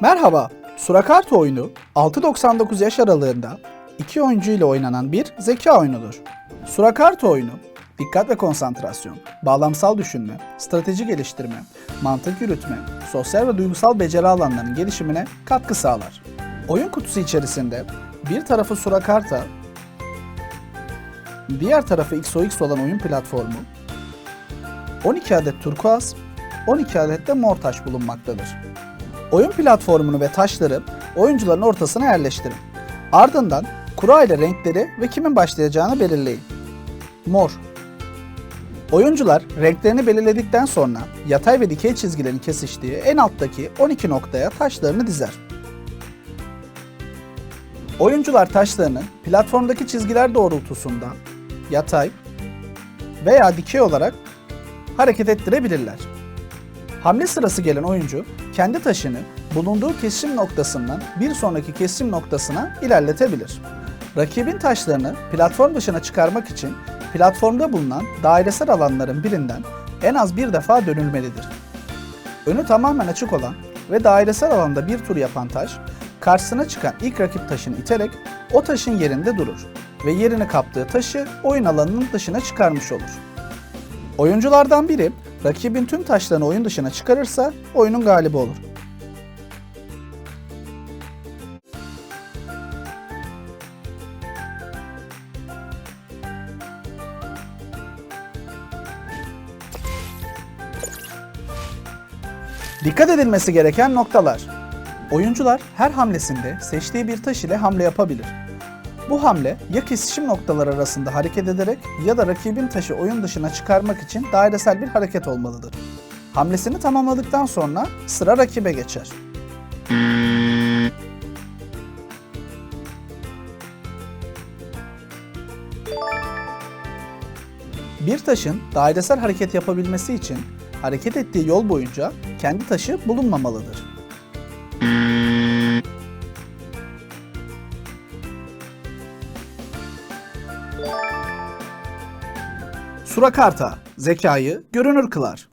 Merhaba, Surakarta oyunu 6-99 yaş aralığında iki oyuncu ile oynanan bir zeka oyunudur. Surakarta oyunu dikkat ve konsantrasyon, bağlamsal düşünme, strateji geliştirme, mantık yürütme, sosyal ve duygusal beceri alanlarının gelişimine katkı sağlar. Oyun kutusu içerisinde bir tarafı Surakarta, diğer tarafı XOX olan oyun platformu, 12 adet turkuaz, 12 adet de mor taş bulunmaktadır. Oyun platformunu ve taşları oyuncuların ortasına yerleştirin. Ardından kura ile renkleri ve kimin başlayacağını belirleyin. Mor. Oyuncular renklerini belirledikten sonra yatay ve dikey çizgilerin kesiştiği en alttaki 12 noktaya taşlarını dizer. Oyuncular taşlarını platformdaki çizgiler doğrultusunda yatay veya dikey olarak hareket ettirebilirler. Hamle sırası gelen oyuncu kendi taşını bulunduğu kesişim noktasından bir sonraki kesişim noktasına ilerletebilir. Rakibin taşlarını platform dışına çıkarmak için platformda bulunan dairesel alanların birinden en az bir defa dönülmelidir. Önü tamamen açık olan ve dairesel alanda bir tur yapan taş, karşısına çıkan ilk rakip taşını iterek o taşın yerinde durur ve yerini kaptığı taşı oyun alanının dışına çıkarmış olur. Oyunculardan biri rakibin tüm taşlarını oyun dışına çıkarırsa oyunun galibi olur. Dikkat edilmesi gereken noktalar. Oyuncular her hamlesinde seçtiği bir taş ile hamle yapabilir. Bu hamle ya kesişim noktaları arasında hareket ederek ya da rakibin taşı oyun dışına çıkarmak için dairesel bir hareket olmalıdır. Hamlesini tamamladıktan sonra sıra rakibe geçer. Bir taşın dairesel hareket yapabilmesi için hareket ettiği yol boyunca kendi taşı bulunmamalıdır. Surakarta, zekayı görünür kılar.